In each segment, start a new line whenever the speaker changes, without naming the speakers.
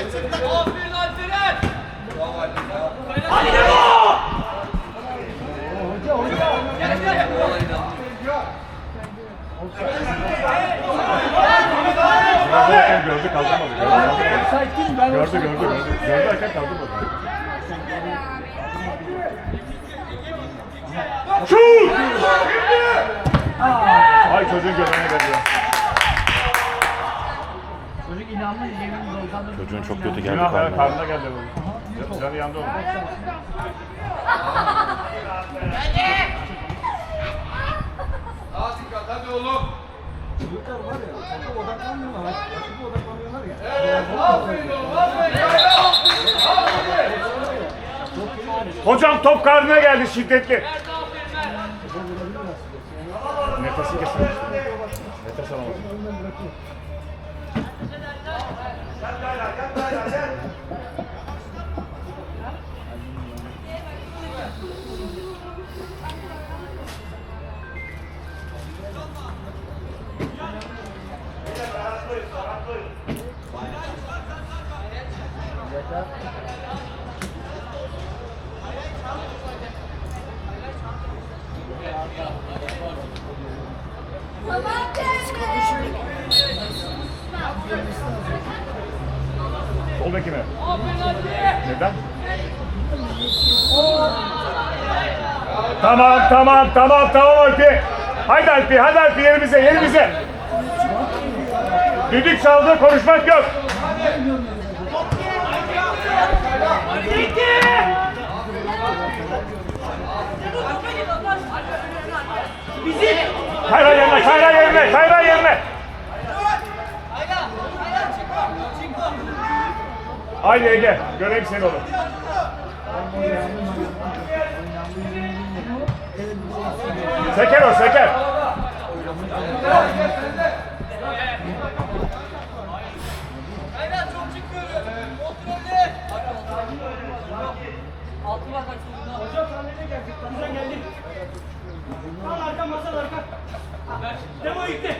Aferin Alperen.
Gördü gördü kaldırmadı. Gördü
Sakin ben
gördü gördü. Gördü Gördü erken kaldırmadı. Şut! Ay çocuğun göbeğine geldi.
Çocuğun çok kötü geldi
Günah
karnına.
karnına geldi bu. Canı yandı onun.
Daha dikkat hadi oğlum.
Çocuklar var ya, çok odaklanmıyorlar. Çok odaklanıyorlar ya.
Evet aferin oğlum aferin.
Hocam top karnına geldi şiddetli. Tamam tamam tamam tamam Alpi. Haydi Alpi hadi Alpi yerimize yerimize. Düdük çaldı konuşmak yok. Kayra yerine kayra yerine kayra yerine. Haydi Ege göreyim seni oğlum.
Arka. Demo gitti.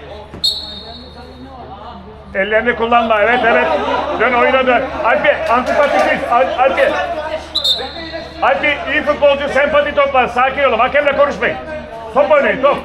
Ellerini kullanma. Evet evet. Dön oyuna dön. Alpi antipatik Al- Alpi. Alpi iyi futbolcu sempati toplar. Sakin olun. Hakemle konuşmayın. Top oynayın top.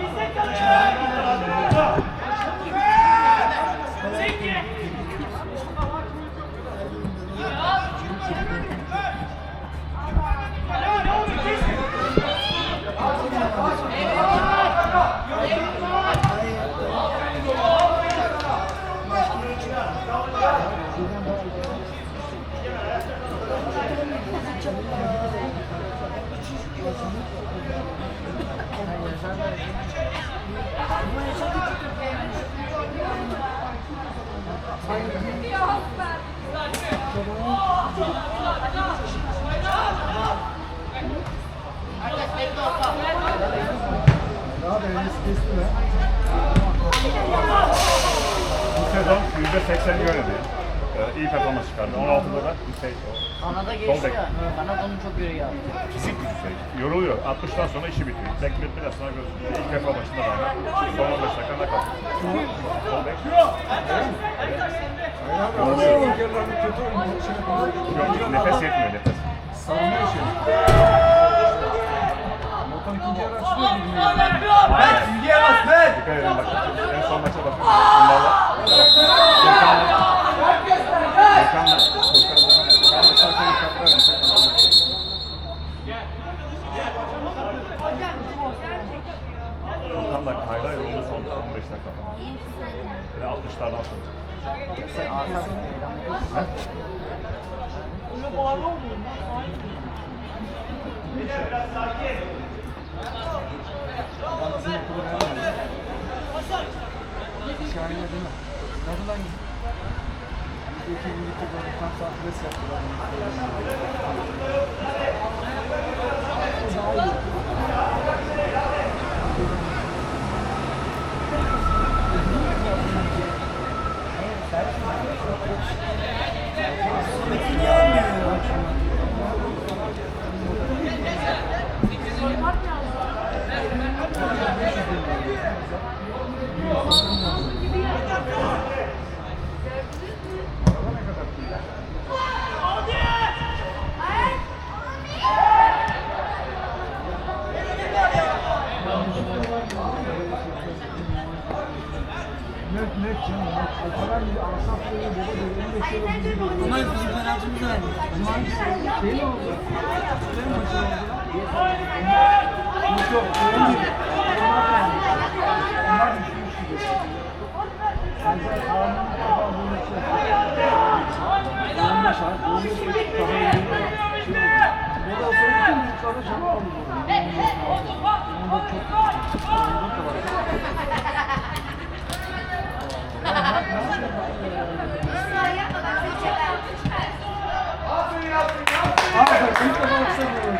Bizde kalacak.
Bu sezon %80'i oynadı. İyi performans çıkardı. 16'da da bir şey,
Kanada geçti ya. Kanada onu çok göre yaptı.
fizik gücü şey. Yoruluyor. 60'tan sonra işi bitiyor. Beklet biraz sonra görürsün. İlk defa maçında da aynı. Son 15 dakika ne kaldı? Sol bek.
Şey.
Yok, nefes yetmiyor nefes.
Sarmıyor şey. Motor ikinci yarı açılıyor gibi.
Ben silgiye bas ben.
Dikkat edin bak. En son maça bakın. Bunlarla. Volkan'la Kayra yolunu son 15 dakika falan. Ve 60'lardan sonra.
Sen arka
Ha?
Şahane değil mi? Nasıl lan? ikinci gitti böyle tam saat pres yaptılar. O daha iyi. Net net canım. net. O kadar bir asaf böyle böyle böyle bir şey oldu. bizi böyle-
Ama bizim penaltımızı verdi.
Ama hangisi? Şey mi oldu? Şey mi maçı oldu? Yok yok. Şey olmadı. Onlar yani. Onlar düşmüş gibi. Bence Kaan'ın kafa böyle şey. Olmuş ha. Olmuş. Kafa böyle şey oldu. Bu da sonra bütün büyüklerine çaba aldı. Onda çok Da var. Aferin.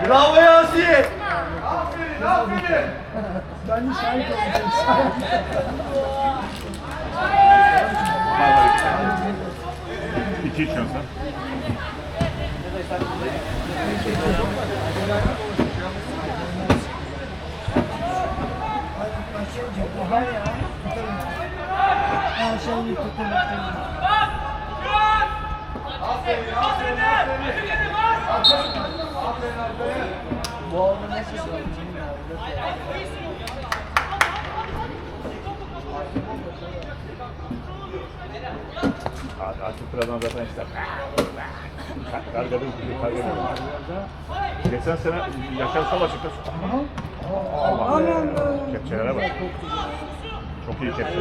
Bravo Yasin.
Ben de şahit oldum. Şahit.
İki içiyorsun sen.
Her şeyi tutun. Bu arada nasıl söyleyeyim ya?
Artık birazdan zaten işte. Kargada bir kargada. Geçen sene Yaşar Savaş çıktı. Kepçelere bak. Çok iyi kepçe.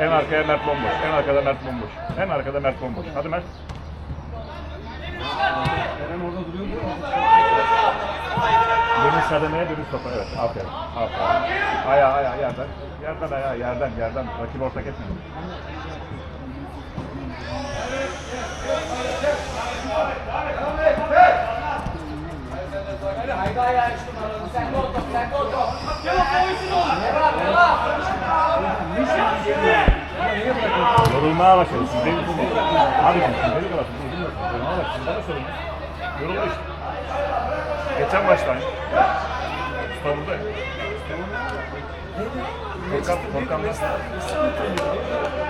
En arkaya Mert bomboş. En arkada Mert bomboş. En arkada Mert bomboş. Hadi Mert.
Eren orada duruyordu.
Dönüş sademeye dönüş topa. Evet. Aferin. Aferin. Ayağı ayağı yerden. Yerden ayağı yerden yerden. Rakip ortak etme. Yorulmaya başladı. Siz değil misiniz? Abicim siz beni kadar bilmiyorsunuz. Yorulmaya başladı. Siz bana sorun. Yorulma işte. Geçen maçtan. Usta burada. Ya. Korkan, Korkan nasıl?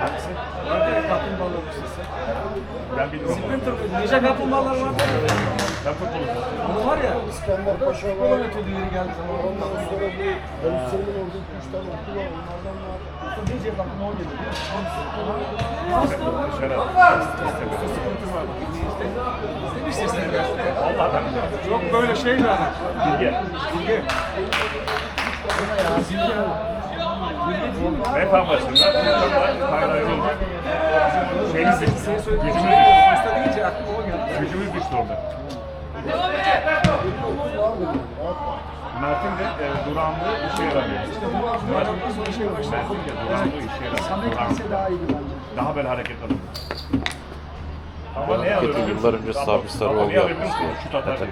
Hangisi?
Nerede kaplumbağalar uçuşu?
Ben bilmiyorum.
Sprinter Ninja kaplumbağalar var.
Ben futbolcu.
Onu var ya. İskender Paşa var. Futbol ötüdü yeri geldi zaman. Ondan sonra bu Hüseyin'in orada 3 tane okulu var. Onlardan var. Usta deyince aklıma o geliyor.
Dışarı.
Sprinter var. İstemiş sesler gerçekten.
Allah ben biliyorum.
Çok böyle şey bir adam.
Bilge.
Bilge.
Ne tam başında? Hala yorulma. Şeyimiz düştü.
Şey söyledi.
Gücümüz düştü. Gücümüz düştü orada. Mert'in de e, durağanlığı işe yaramıyor.
İşte bu aklıma sonra şey başladı.
Mert'in de durağanlığı işe yaramıyor.
Samet gitse daha iyiydi bence.
Daha böyle hareket alır. Ama ne biliyor
yıllar önce Sabri Sarıoğlu
ne
yapmıştı.
Şut atar diye.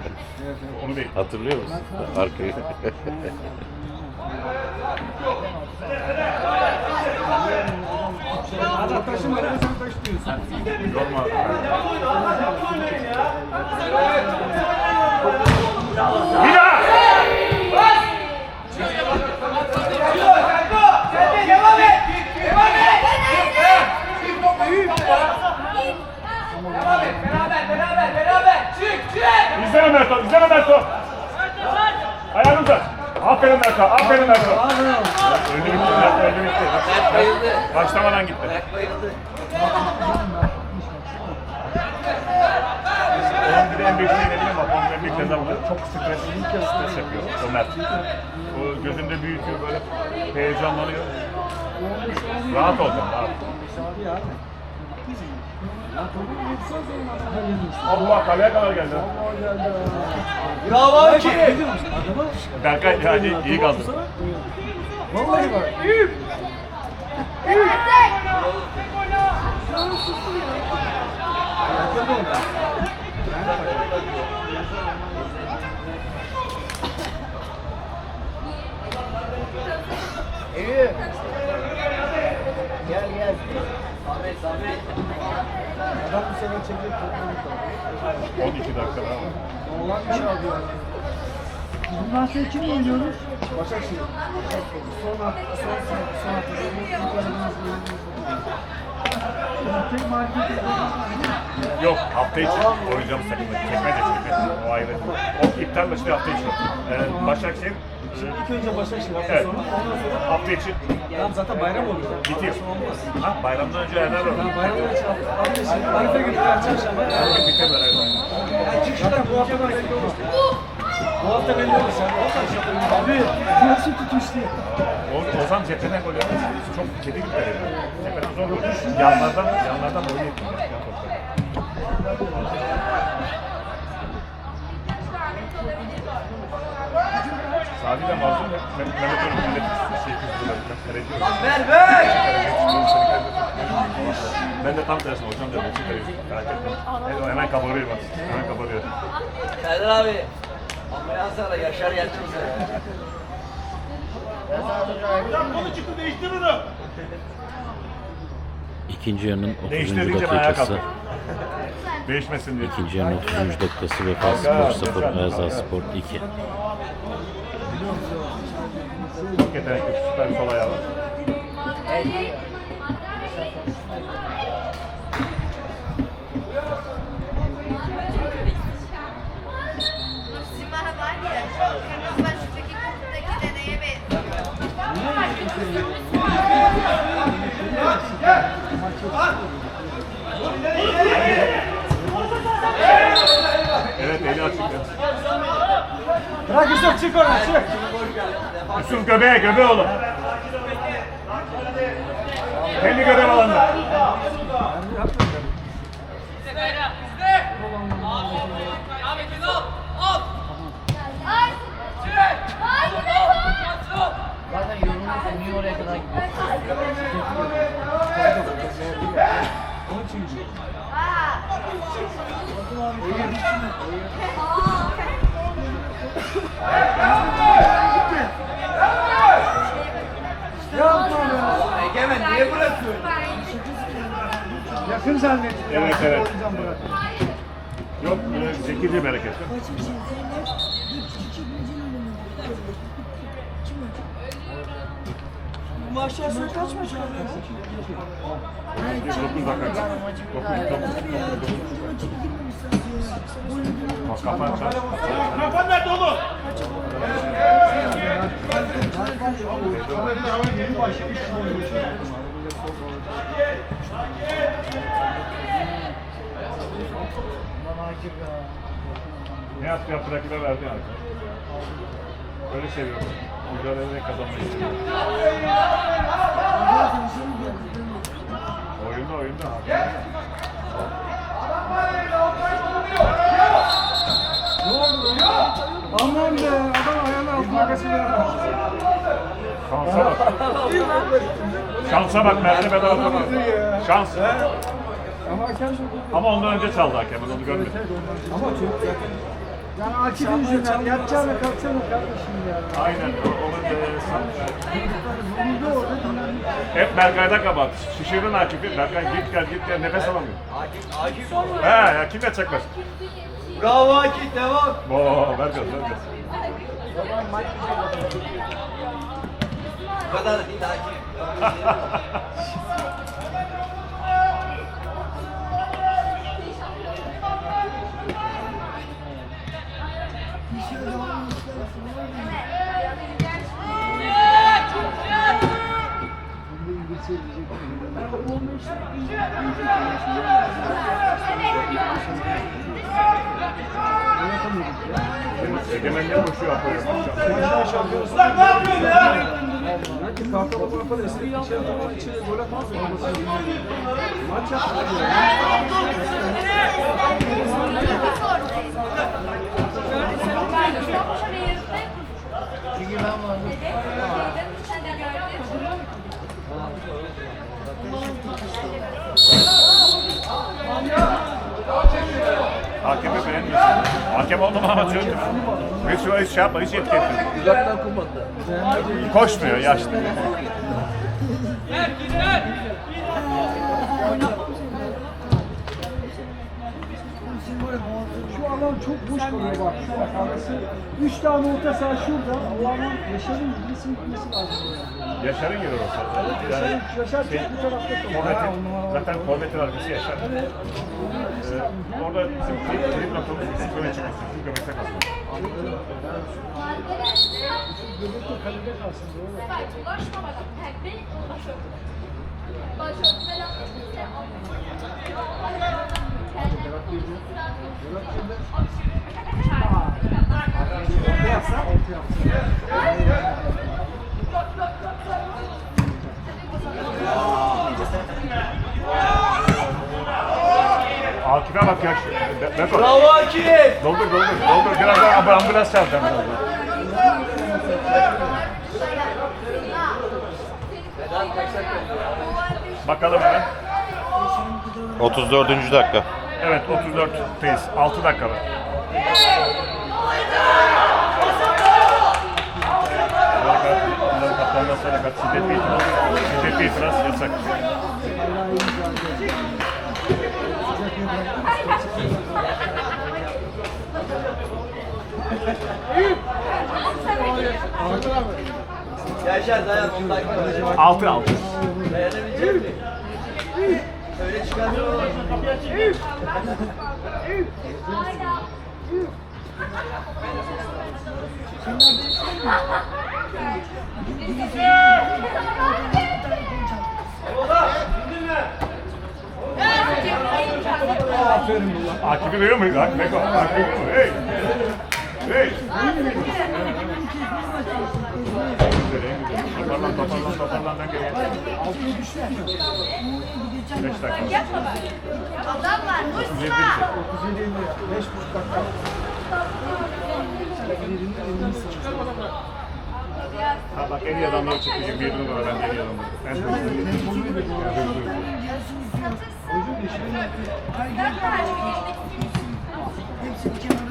Onu bekliyor.
Hatırlıyor musun? Arkayı.
Adam taşımadı sen taş diyorsun.
Yorma. Bir daha! İzleme Merto, izleme Merto. Ayağını uzat. Aferin Merto, aferin Merto. Önü gitti, Merto önü gitti. Başlamadan gitti. Onun bir de en büyük şey ne bileyim bak, onun en büyük dezavantajı çok stresli, stres yapıyor o Mert. O gözünde büyütüyor böyle, heyecanlanıyor. Rahat olacaksın, rahat.
Abi ya.
Allah kaleye kadar geldi.
Bravo ki.
Berkay yani iyi kaldı.
Vallahi bak.
Eyüp. Gel gel. Ahmet Ahmet.
Adam bu sene çekip toplamış.
12 dakika daha var.
Oğlan bir şey alıyor. Bundan sonra kim oynuyoruz? Başakşehir. Sonra, son, son, son haftada. Tek market
Yok hafta içi oynayacağım takımda. Çekmece çekmece. O ayrı. O iptal maçı hafta içi. Ee, Başakşehir
İlk önce Başakşehir hafta
Evet.
sonu. Ondan sonra
hafta içi
Tamam zaten bayram oluyor.
bitiyor.
Hafta sonu olmaz.
Ha, bayramdan önce Erdal var.
Tamam bayram önce hafta. Hafta içi. Arife gidiyor çarşamba.
Bugün bitirler evet.
Zaten bu hafta belli olur. Bu hafta belli olur. Sen Abi nasıl tutuştu?
O, Ozan cephene gol yapmış. Çok kedi gibi. Cepheden zor gol. Yanlardan, yanlardan boyu yetmiyor. De mazlum. Mehmet Mehmet Örüm millet şey kızdılar. Var.
Ver ver.
Ben de tam tersine hocam diyorum. Açık kaleci. Merak etme. Evet, hemen kabarıyor bak. Hemen kabarıyor.
Kadir abi. Ama sonra Yaşar Yalçın
İkinci yarının 30.
Değiştir diyeceğim ayağa
dakikası.
kalk. Değişmesin diye.
İkinci yarının 30. dakikası Vefa Spor 0, Ayazağ Spor 2.
Çok yetenekli. Süper sol ayağı var. Evet eli açık.
Bırak Yusuf çık oradan çık.
Yusuf göbeğe, göbeğe oğlum. Kendi göbeğe alanda.
Zaten yorulmuş niye oraya kadar gidiyor?
Onun için gidiyor.
Egemen niye bırakıyorsun?
Yakın zannettim.
Evet, evet.
O yüzden bıraktım.
Yok, e, zekice bereket.
Bu maçlar sonra kaç maç kaldı?
9 dakika. 9, 9, Bak kafan çarp.
Kafan nerede oğlum?
Ne yaptı rakibe verdi yani. Öyle seviyorum. Mücadeleyle kazanmayı seviyorum. Oyunda oyunda.
Ne oldu ya? Aman be adam ayağının altına kaçırıyor.
Şansa bak. Şansa bak bedava topu. Şans.
Ama
ondan önce çaldı hakem. Onu görmedim.
Ama çok. Yani Akif'in yüzünden yatacağına kalksana kardeşim ya.
Aynen. o- Onun
orada dinlenmiş.
hep Berkay'da kabahat. Şişirdin Akif'i. Berkay git gel git gel nefes alamıyor.
Akif, Akif.
He ya kim yatacak başka?
Bravo Akif devam.
Oo ver gaz ver gaz.
Bu kadar değil Akif.
Egemenliğe koşuyor.
Maçlar şampiyonası.
Lan ne yapıyorsun ya?
Belki kartal bu yapar eski falan içeri gol atmaz mı? Maç yaptı.
Çünkü ben vardım.
Hakem oldum ama söylüyorum. Hiç, hiç şey yapma, hiç etki etmiyor.
Uzaktan kumanda.
Koşmuyor yaşlı.
Şu alan çok boş kalıyor bak. Şu bak arası. Üç tane orta saha şurada. O alan Yaşar'ın gitmesi gitmesi lazım.
Yaşar'ın yeri orası.
Yaşar,
Yani
Yaşar
şey,
bu tarafta kalıyor.
Forvet'in, zaten Forvet'in arkası Yaşar. Ee, orada bizim kilit noktamız bizim göme çıkması. Bizim gömekte kalıyor.
Göbekte kalede kalsın. Doğru.
Ulaşma bana. Pembe ulaşıyor. Başörtü falan
Akif'e bak. Be- Beko.
Bravo Akif.
Doldur doldur doldur. Biraz daha ambulans çağıracağım birazdan. Bakalım hemen.
34. dakika.
Evet 34'teyiz. 6 dakika var. Bunların kaptandan sonra kat şiddetli itiraz, şiddetli itiraz yasak.
Yaşar dayan 10 dakika var.
6 6.
Dayanabilecek misin? Öyle çıkartıyor.
Akif'i duyuyor muyuz? Akif Beko. Akif duyuyor mu? Hey! Hey! Güzel, en güzel. Toparlan, toparlan, toparlan. Ben geriye. 5 dakika.
Adam var.
Yedi
Mustafa.
bir şey.
950 5 buçuk dakika.
Ha bak en iyi adamlar çıktı. 27 numara ben de en iyi adamım. En hızlı.
Tempoluyu da doğru.
En hızlı.
Hocam